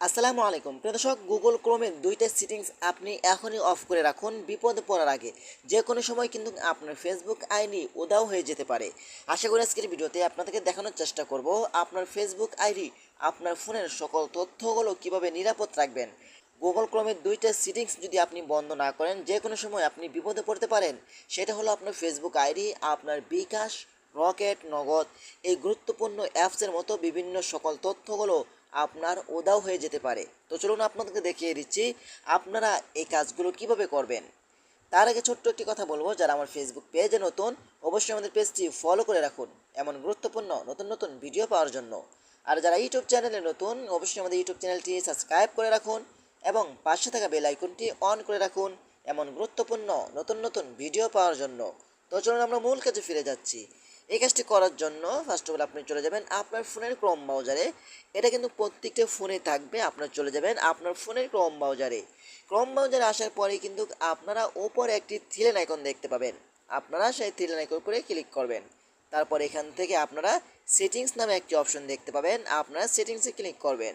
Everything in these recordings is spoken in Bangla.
আসসালামু আলাইকুম। প্রিয় দর্শক গুগল ক্রোমের দুইটা সিটিংস আপনি এখনই অফ করে রাখুন, বিপদে পড়ার আগে। যে কোনো সময় কিন্তু আপনার ফেসবুক আইডি উদাও হয়ে যেতে পারে। আশা করি আজকের ভিডিওতে আপনাদেরকে দেখানোর চেষ্টা করব, আপনার ফেসবুক আইডি আপনার ফোনের সকল তথ্যগুলো কীভাবে নিরাপদ রাখবেন। গুগল ক্রোমের দুইটা সিটিংস যদি আপনি বন্ধ না করেন যে কোনো সময় আপনি বিপদে পড়তে পারেন, সেটা হলো আপনার ফেসবুক আইডি আপনার বিকাশ, রকেট, নগদ, এই গুরুত্বপূর্ণ অ্যাপসের মতো বিভিন্ন সকল তথ্যগুলো আপনার ওদাও হয়ে যেতে পারে। তো চলুন আপনাদেরকে দেখিয়ে দিচ্ছি আপনারা এই কাজগুলো কীভাবে করবেন। তার আগে ছোট্ট একটি কথা বলব, যারা আমার ফেসবুক পেজে নতুন, অবশ্যই আমাদের পেজটি ফলো করে রাখুন এমন গুরুত্বপূর্ণ নতুন নতুন ভিডিও পাওয়ার জন্য। আর যারা ইউটিউব চ্যানেলে নতুন, অবশ্যই আমাদের ইউটিউব চ্যানেলটি সাবস্ক্রাইব করে রাখুন এবং পাশে থাকা বেল আইকনটি অন করে রাখুন এমন গুরুত্বপূর্ণ নতুন নতুন ভিডিও পাওয়ার জন্য। তো চলুন আমরা মূল কাজে ফিরে যাচ্ছি। এই কাজটি করার জন্য ফার্স্ট অফ অল আপনি চলে যাবেন আপনার ফোনের ক্রোম ব্রাউজারে এটা কিন্তু প্রত্যেকটা ফোনে থাকবে, আপনার চলে যাবেন আপনার ফোনের ক্রোম ব্রাউজারে ক্রোম ব্রাউজারে আসার পরে কিন্তু আপনারা ওপরে একটি থ্রিলেন আইকন দেখতে পাবেন। আপনারা সেই থ্রিলেন আইকন করে ক্লিক করবেন। তারপর এখান থেকে আপনারা সেটিংস নামে একটি অপশন দেখতে পাবেন, আপনারা সেটিংসে ক্লিক করবেন।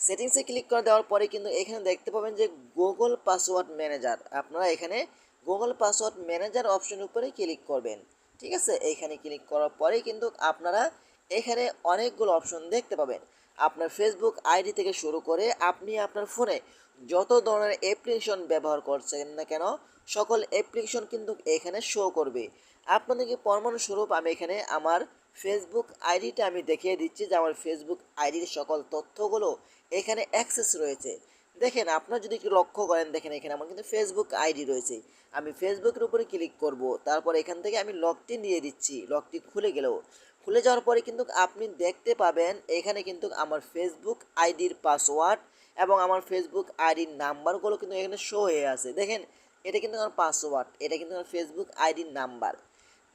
সেটিংসে ক্লিক করে দেওয়ার পরে কিন্তু এখানে দেখতে পাবেন যে গুগল পাসওয়ার্ড ম্যানেজার আপনারা এখানে গুগল পাসওয়ার্ড ম্যানেজার অপশনের উপরে ক্লিক করবেন। ঠিক আছে? এইখানে ক্লিক করার পরে কিন্তু আপনারা এখানে অনেকগুলো অপশন দেখতে পাবেন। আপনার ফেসবুক আইডি থেকে শুরু করে আপনি আপনার ফোনে যত ধরনের অ্যাপ্লিকেশন ব্যবহার করছেন না কেন, সকল অ্যাপ্লিকেশন কিন্তু এখানে শো করবে। আপনাদেরকে পরমাণুস্বরূপ আমি এখানে আমার ফেসবুক আইডিটা আমি দেখিয়ে দিচ্ছি যে আমার ফেসবুক আইডির সকল তথ্যগুলো এখানে অ্যাক্সেস রয়েছে। দেখেন, আপনারা যদি একটু লক্ষ্য করেন, দেখেন এখানে আমার কিন্তু ফেসবুক আইডি রয়েছে। আমি ফেসবুকের উপরে ক্লিক করব, তারপর এখান থেকে আমি লকটি নিয়ে দিচ্ছি। লকটি খুলে গেলেও, খুলে যাওয়ার পরে কিন্তু আপনি দেখতে পাবেন, এখানে কিন্তু আমার ফেসবুক আইডির পাসওয়ার্ড এবং আমার ফেসবুক আইডির নাম্বারগুলো কিন্তু এখানে শো হয়ে আছে। দেখেন, এটা কিন্তু আমার পাসওয়ার্ড এটা কিন্তু আমার ফেসবুক আইডির নাম্বার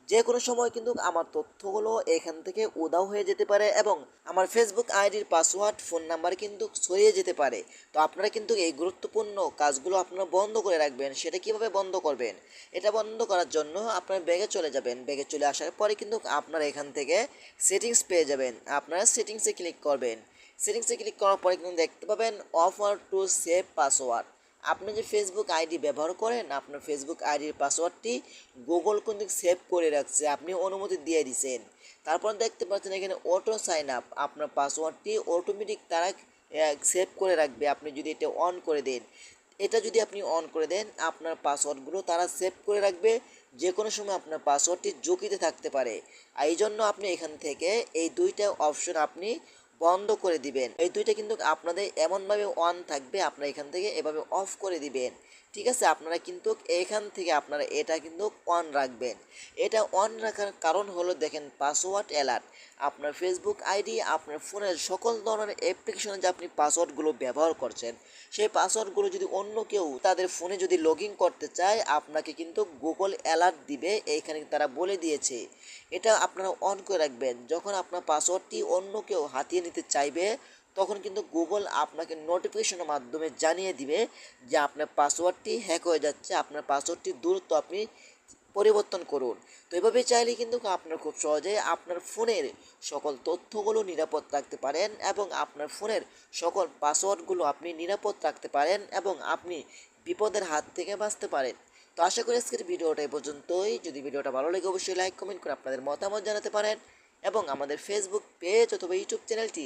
যে কোনো সময় কিন্তু আমার তথ্যগুলো এখান থেকে উদাও হয়ে যেতে পারে এবং আমার ফেসবুক আইডির পাসওয়ার্ড ফোন নাম্বার কিন্তু ছড়িয়ে যেতে পারে। তো আপনারা কিন্তু এই গুরুত্বপূর্ণ কাজগুলো আপনারা বন্ধ করে রাখবেন, সেটা কীভাবে বন্ধ করবেন? এটা বন্ধ করার জন্য আপনার ব্যাগে চলে যাবেন। ব্যাগে চলে আসার পরে কিন্তু আপনারা এখান থেকে সেটিংস পেয়ে যাবেন। আপনারা সেটিংসে ক্লিক করবেন। সেটিংসে ক্লিক করার পরে কিন্তু দেখতে পাবেন অফার টু সেভ পাসওয়ার্ড আপনি যে ফেসবুক আইডি ব্যবহার করেন, আপনার ফেসবুক আইডির পাসওয়ার্ডটি গুগল কিন্তু সেভ করে রাখছে, আপনি অনুমতি দিয়ে দিছেন। তারপর দেখতে পাচ্ছেন এখানে অটো সাইন আপ আপনার পাসওয়ার্ডটি অটোমেটিক তারা সেভ করে রাখবে, আপনি যদি এটা অন করে দেন। এটা যদি আপনি অন করে দেন, আপনার পাসওয়ার্ডগুলো তারা সেভ করে রাখবে যে কোনো সময় আপনার পাসওয়ার্ডটি ঝুঁকিতে থাকতে পারে। এই জন্য আপনি এখান থেকে এই দুইটা অপশন আপনি বন্ধ করে দিবেন। এই দুইটা কিন্তু আপনাদের এমনভাবে অন থাকবে, আপনারা এখান থেকে এভাবে অফ করে দিবেন। ঠিক আছে, আপনারা কিন্তু এখান থেকে আপনারা এটা কিন্তু অন রাখবেন। এটা অন রাখার কারণ হলো দেখেন পাসওয়ার্ড অ্যালার্ট আপনার ফেসবুক আইডি আপনার ফোনের সকল ধরনের অ্যাপ্লিকেশনে যে আপনি পাসওয়ার্ডগুলো ব্যবহার করছেন, সেই পাসওয়ার্ডগুলো যদি অন্য কেউ তাদের ফোনে যদি লগ করতে চায়, আপনাকে কিন্তু গুগল অ্যালার্ট দিবে, এইখানে তারা বলে দিয়েছে। এটা আপনারা অন করে রাখবেন। যখন আপনার পাসওয়ার্ডটি অন্য কেউ হাতিয়ে নিতে চাইবে তখন কিন্তু গুগল আপনাকে নোটিফিকেশনের মাধ্যমে জানিয়ে দিবে যে আপনার পাসওয়ার্ডটি হ্যাক হয়ে যাচ্ছে, আপনার পাসওয়ার্ডটি দ্রুত আপনি পরিবর্তন করুন। তো এভাবে চাইলে কিন্তু আপনার খুব সহজে আপনার ফোনের সকল তথ্যগুলো নিরাপদ রাখতে পারেন এবং আপনার ফোনের সকল পাসওয়ার্ডগুলো আপনি নিরাপদ রাখতে পারেন এবং আপনি বিপদের হাত থেকে বাঁচতে পারেন। তো আশা করি আজকের ভিডিওটা এই পর্যন্তই। যদি ভিডিওটা ভালো লাগে অবশ্যই লাইক কমেন্ট করে আপনাদের মতামত জানাতে পারেন এবং আমাদের ফেসবুক পেজ অথবা ইউটিউব চ্যানেলটি